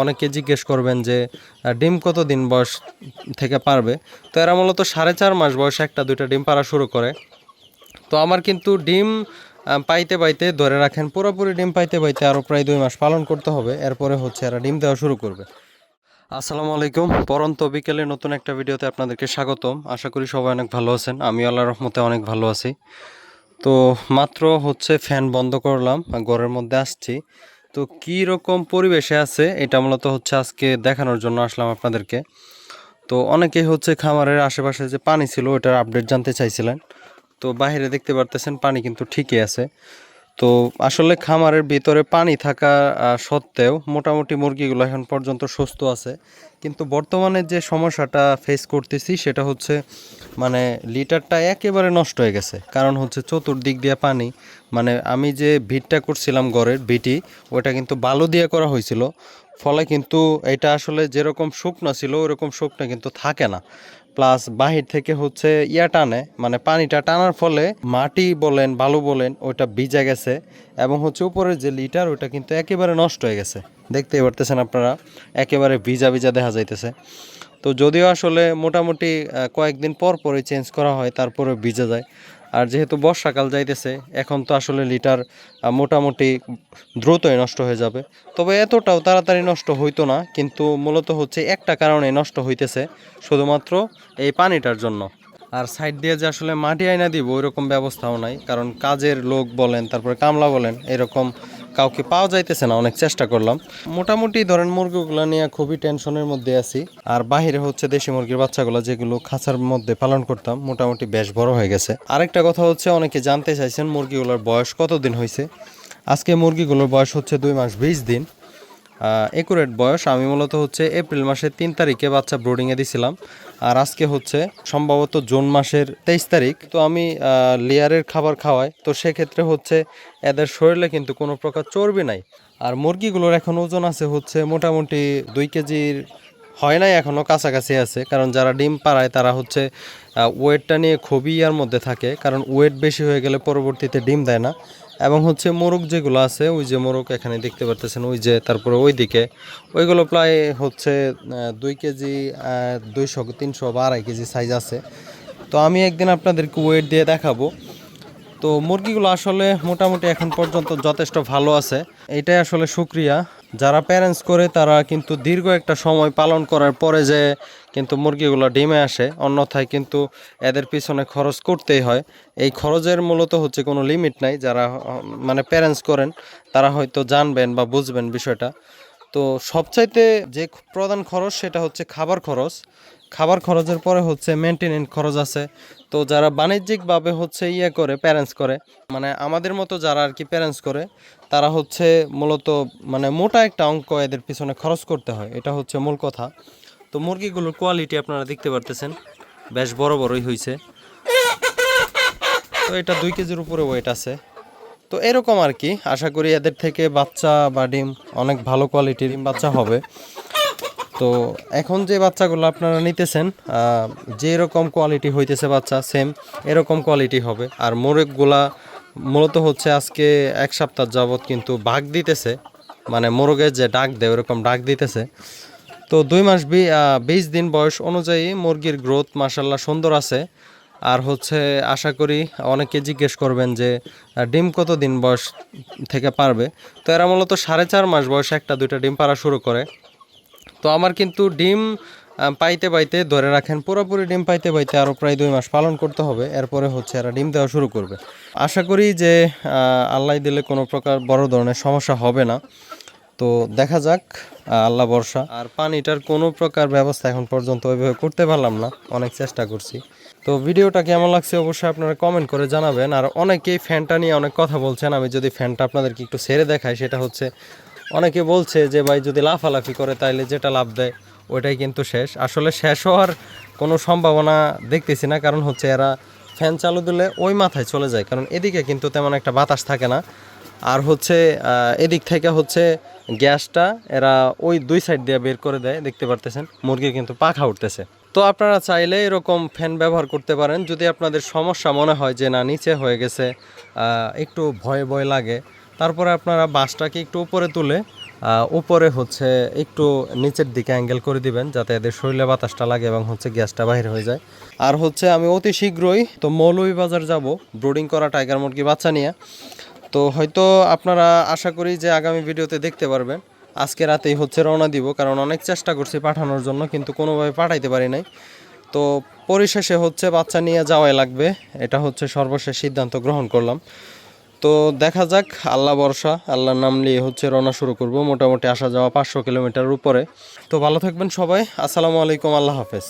অনেকে জিজ্ঞেস করবেন যে ডিম কত দিন বয়স থেকে পারবে? তো এরা মূলত সাড়ে চার মাস বয়সে একটা, দুইটা ডিম পাড়া শুরু করে। তো আমার কিন্তু ডিম পাইতে পাইতে ধরে রাখেন, পুরোপুরি ডিম পাইতে পাইতে আরও প্রায় দুই মাস পালন করতে হবে। এরপরে হচ্ছে এরা ডিম দেওয়া শুরু করবে। আসসালামু আলাইকুম। পরন্ত বিকেলে নতুন একটা ভিডিওতে আপনাদেরকে স্বাগতম। আশা করি সবাই অনেক ভালো আছেন। আমি আল্লাহ রহমতে অনেক ভালো আছি। তো মাত্র হচ্ছে ফ্যান বন্ধ করলাম, ঘরের মধ্যে আসছি। তো কী রকম পরিবেশে আছে? এটা মূলত হচ্ছে আজকে দেখানোর জন্য আসলাম আপনাদেরকে। তো অনেকেই হচ্ছে খামারের আশেপাশে যে পানি ছিল, ওটার আপডেট জানতে চাইছিলেন। তো বাইরে দেখতে পারতেছেন, পানি কিন্তু ঠিকই আছে। তো আসলে খামারের ভিতরে পানি থাকা সত্ত্বেও মোটামুটি মুরগিগুলো এখন পর্যন্ত সুস্থ আছে। কিন্তু বর্তমানে যে সমস্যাটা ফেস করতেছি সেটা হচ্ছে মানে লিটারটা একেবারে নষ্ট হয়ে গেছে। কারণ হচ্ছে চতুর্দিক দিয়ে পানি। মানে আমি যে ভিটটা করছিলাম ঘরের ভিটি, ওটা কিন্তু বালু দিয়ে করা হয়েছিল। ফলে কিন্তু এটা আসলে যেরকম শুকনো ছিল, ওরকম শুকনো কিন্তু থাকে না। প্লাস বাহির থেকে হচ্ছে ইয়া টানে মানে পানিটা টানার ফলে মাটি বলেন, বালু বলেন, ওইটা ভিজে গেছে এবং হচ্ছে উপরের যে লিটার, ওইটা কিন্তু একেবারে নষ্ট হয়ে গেছে। দেখতেই পারতেছেন আপনারা, একেবারে ভিজা ভিজা দেখা যাইতেছে। তো যদিও আসলে মোটামুটি কয়েকদিন পর পরে চেঞ্জ করা হয় তারপরে ভিজে যায়। আর যেহেতু বর্ষাকাল যাইতেছে, এখন তো আসলে লিটার মোটামুটি দ্রুতই নষ্ট হয়ে যাবে। তবে এতটাও তাড়াতাড়ি নষ্ট হইতো না, কিন্তু মূলত হচ্ছে একটা কারণে নষ্ট হইতেছে, শুধুমাত্র এই পানিটার জন্য। আর সাইড দিয়ে যে আসলে মাটি আয়না দিব, ওইরকম ব্যবস্থাও নাই, কারণ কাজের লোক বলেন, তারপরে কামলা বলেন, এরকম কাউকে পাওয়া যাইতেছে না, অনেক চেষ্টা করলাম। মোটামুটি ধরেন মুরগিগুলো নিয়ে খুবই টেনশনের মধ্যে আছি। আর বাহিরে হচ্ছে দেশি মুরগির বাচ্চাগুলো যেগুলো খাঁচার মধ্যে পালন করতাম, মোটামুটি বেশ বড় হয়ে গেছে। আরেকটা কথা হচ্ছে, অনেকে জানতে চাইছেন মুরগিগুলোর বয়স কতদিন হয়েছে আজকে মুরগিগুলোর বয়স হচ্ছে দুই মাস বিশ দিন। একুরেট বয়স, আমি মূলত হচ্ছে এপ্রিল মাসের তিন তারিখে বাচ্চা ব্রোডিংয়ে দিছিলাম। আর আজকে হচ্ছে সম্ভবত জুন মাসের তেইশ তারিখ। তো আমি লেয়ারের খাবার খাওয়াই। তো সেক্ষেত্রে হচ্ছে এদের শরীরে কিন্তু কোনো প্রকার চর্বি নাই। আর মুরগিগুলোর এখন ওজন আছে হচ্ছে মোটামুটি দুই কেজির হয় নাই এখনও কাছাকাছি আছে। কারণ যারা ডিম পাড়ায়, তারা হচ্ছে ওয়েটটা নিয়ে খুবই ইয়ার মধ্যে থাকে। কারণ ওয়েট বেশি হয়ে গেলে পরবর্তীতে ডিম দেয় না। এবং হচ্ছে মোরগ যেগুলো আছে, ওই যে মোরগ এখানে দেখতে পারতেছেন, ওই যে তারপরে ওই দিকে ওইগুলো প্রায় হচ্ছে দুই কেজি দুইশো, তিনশো বা আড়াই কেজি সাইজ আছে। তো আমি একদিন আপনাদেরকে ওয়েট দিয়ে দেখাবো। তো মুরগিগুলো আসলে মোটামুটি এখন পর্যন্ত যথেষ্ট ভালো আছে। এটাই আসলে সুক্রিয়া যারা প্যারেন্টস করে, তারা কিন্তু দীর্ঘ একটা সময় পালন করার পরে যে কিন্তু মুরগিগুলো ডিমে আসে, অন্যথায় কিন্তু এদের পিছনে খরচ করতেই হয়। এই খরচের মূলত হচ্ছে কোনো লিমিট নাই। যারা মানে প্যারেন্টস করেন, তারা হয়তো জানবেন বা বুঝবেন বিষয়টা। তো সবচাইতে যে প্রধান খরচ সেটা হচ্ছে খাবার খরচ। খাবার খরচের পরে হচ্ছে মেনটেনেন্স খরচ আছে। তো যারা বাণিজ্যিকভাবে হচ্ছে ইয়ে করে প্যারেন্টস করে মানে আমাদের মতো যারা আর কি প্যারেন্টস করে, তারা হচ্ছে মূলত মানে মোটা একটা অঙ্ক এদের পিছনে খরচ করতে হয়। এটা হচ্ছে মূল কথা। তো মুরগিগুলোর কোয়ালিটি আপনারা দেখতে পারতেছেন, বেশ বড় বড়ই হয়েছে তো এটা দুই কেজির উপরে ওয়েট আছে। তো এরকম আর কি, আশা করি এদের থেকে বাচ্চা বা ডিম অনেক ভালো কোয়ালিটির বাচ্চা হবে। তো এখন যে বাচ্চাগুলো আপনারা নিতেছেন যে রকম কোয়ালিটি হইতেছে বাচ্চা সেম এরকম কোয়ালিটি হবে। আর মোরগগুলা মূলত হচ্ছে আজকে এক সপ্তাহ যাবত কিন্তু বাঘ দিতেছে মানে মোরগের যে ডাক দেয়, ওরকম ডাক দিতেছে। তো দুই মাস বিশ দিন বয়স অনুযায়ী মুরগির গ্রোথ মাসাল্লাহ সুন্দর আছে। আর হচ্ছে আশা করি অনেকে জিজ্ঞেস করবেন যে ডিম কত দিন বয়স থেকে পারবে? তো এরা মূলত সাড়ে চার মাস বয়সে একটা, দুইটা ডিম পাড়া শুরু করে। তো আমার কিন্তু ডিম পাইতে পাইতে ধরে রাখেন, পুরোপুরি ডিম পাইতে পাইতে আরও প্রায় দুই মাস পালন করতে হবে। এরপরে হচ্ছে এরা ডিম দেওয়া শুরু করবে। আশা করি যে আল্লাহ দিলে কোনো প্রকার বড় ধরনের সমস্যা হবে না। তো দেখা যাক আল্লাহ বর্ষা আর পানিটার কোনো প্রকার ব্যবস্থা এখন পর্যন্ত ওইভাবে করতে পারলাম না। অনেক চেষ্টা করছি। তো ভিডিওটা কেমন লাগছে অবশ্যই আপনারা কমেন্ট করে জানাবেন। আর অনেকেই ফ্যানটা নিয়ে অনেক কথা বলছেন। আমি যদি ফ্যানটা আপনাদেরকে একটু ছেড়ে দেখাই, সেটা হচ্ছে অনেকে বলছে যে, ভাই, যদি লাফালাফি করে তাইলে যেটা লাভ দেয়, ওইটাই কিন্তু শেষ। আসলে শেষ হওয়ার কোনো সম্ভাবনা দেখতেছি না, কারণ হচ্ছে এরা ফ্যান চালু দিলে ওই মাথায় চলে যায়। কারণ এদিকে কিন্তু তেমন একটা বাতাস থাকে না। আর হচ্ছে এদিক থেকে হচ্ছে গ্যাসটা এরা ওই দুই সাইড দিয়ে বের করে দেয়। দেখতে পারতেছেন? মুরগি কিন্তু পাখা উঠতেছে। তো আপনারা চাইলে এরকম ফ্যান ব্যবহার করতে পারেন। যদি আপনাদের সমস্যা মনে হয় যে, না, নিচে হয়ে গেছে একটু ভয় ভয় লাগে, তারপরে আপনারা বাঁশটাকে একটু উপরে তুলে উপরে হচ্ছে একটু নিচের দিকে অ্যাঙ্গেল করে দিবেন, যাতে এদের শরীরে বাতাসটা লাগে এবং হচ্ছে গ্যাসটা বাইরে হয়ে যায়। আর হচ্ছে আমি অতি শীঘ্রই তো মৌলভীবাজার যাব, ব্রোডিং করা টাইগার মুরগি বাচ্চা নিয়ে। তো হয়তো আপনারা আশা করি যে, আগামী ভিডিওতে দেখতে পারবেন। আজকে রাতেই হচ্ছে রওনা দিব, কারণ অনেক চেষ্টা করছি পাঠানোর জন্য, কিন্তু কোনোভাবে পাঠাইতে পারি নাই। তো পরিশেষে হচ্ছে বাচ্চা নিয়ে যাওয়াই লাগবে, এটা হচ্ছে সর্বশেষ সিদ্ধান্ত গ্রহণ করলাম। তো দেখা যাক, আল্লাহ বর্ষা আল্লাহর নাম নিয়ে হচ্ছে রওনা শুরু করব, মোটামুটি আসা যাওয়া পাঁচশো কিলোমিটার উপরে। তো ভালো থাকবেন সবাই, আসসালামু আলাইকুম, আল্লাহ হাফেজ।